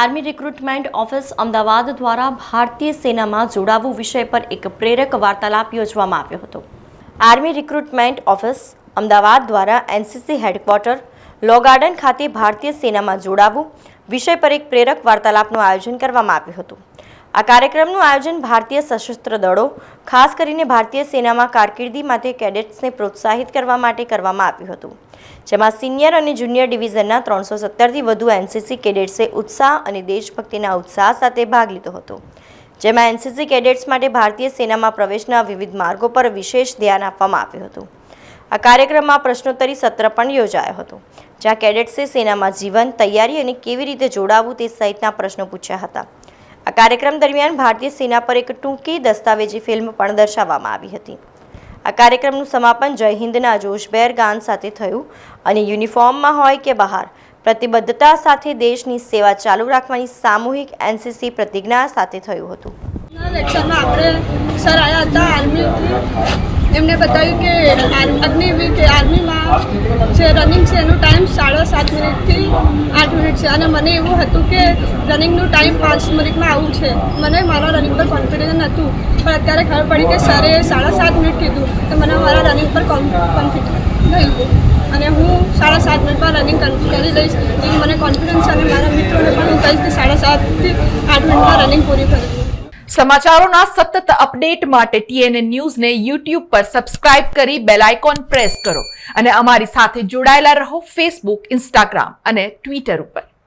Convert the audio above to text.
Army recruitment office Ahmedabad દ્વારા ભારતીય સેનામાં જોડાવું વિષય પર એક પ્રેરક વાર્તાલાપ યોજવામાં આવ્યો હતો. આર્મી રિક્રુટમેન્ટ ઓફિસ અમદાવાદ દ્વારા એનસીસી હેડક્વાર્ટર, લો ગાર્ડન ખાતે ભારતીય સેનામાં જોડાવું વિષય પર એક પ્રેરક વાર્તાલાપનું આયોજન કરવામાં આવ્યું હતું. આ કાર્યક્રમનું આયોજન ભારતીય સશસ્ત્ર દળો, ખાસ કરીને ભારતીય સેનામાં કારકિર્દી માટે કેડેટ્સને પ્રોત્સાહિત કરવા માટે કરવામાં આવ્યું હતું, જેમાં સિનિયર અને જુનિયર ડિવિઝનના ત્રણસો સત્તરથી વધુ એનસીસી કેડેટ્સે ઉત્સાહ અને દેશભક્તિના ઉત્સાહ સાથે ભાગ લીધો હતો. જેમાં એનસીસી કેડેટ્સ માટે ભારતીય સેનામાં પ્રવેશના વિવિધ માર્ગો પર વિશેષ ધ્યાન આપવામાં આવ્યું હતું. આ કાર્યક્રમમાં પ્રશ્નોત્તરી સત્ર પણ યોજાયો હતો, જ્યાં કેડેટ્સે સેનામાં જીવન, તૈયારી અને કેવી રીતે જોડાવવું તે સહિતના પ્રશ્નો પૂછ્યા હતા. આ કાર્યક્રમ દરમિયાન ભારતીય સેના પર એક ટૂંકી દસ્તાવેજી ફિલ્મ પણ દર્શાવવામાં આવી હતી. આ કાર્યક્રમનું સમાપન જય હિન્દના જોશબેર ગાન સાથે થયું અને યુનિફોર્મમાં હોય કે બહાર, પ્રતિબદ્ધતા સાથે દેશની સેવા ચાલુ રાખવાની સામૂહિક એનસીસી પ્રતિજ્ઞા સાથે થયું હતું. લેક્ચરમાં આપણે એમને બતાવ્યું કે અગ્નિવીર કે આર્મીમાં જે રનિંગ છે એનો ટાઈમ સાડા સાત મિનિટથી છે અને મને એવું હતું કે રનિંગનું ટાઈમ પાંચ મિનિટમાં આવું છે. મને મારા રનિંગ પર કોન્ફિડન્સ નહોતું. પણ અત્યારે ખબર પડી કે સરે સાડા સાત મિનિટ કીધું તો મને મારા રનિંગ પર કોન્ફિડન્સ નહીં અને હું સાડા સાત મિનિટમાં રનિંગ કરી લઈશ એ મને કોન્ફિડન્સ અને મારા મિત્રોને પણ હું કહીશ કે સાડા સાતથી આઠ મિનિટમાં રનિંગ પૂરી કરી. સમાચારોના સતત અપડેટ માટે ટીએનએ ન્યૂઝને યુટ્યુબ પર સબસ્ક્રાઇબ કરી બેલ આઇકોન પ્રેસ કરો. અને અમારી સાથે જોડાયેલા રહો ફેસબુક ઇન્સ્ટાગ્રામ અને ટ્વિટર ઉપર.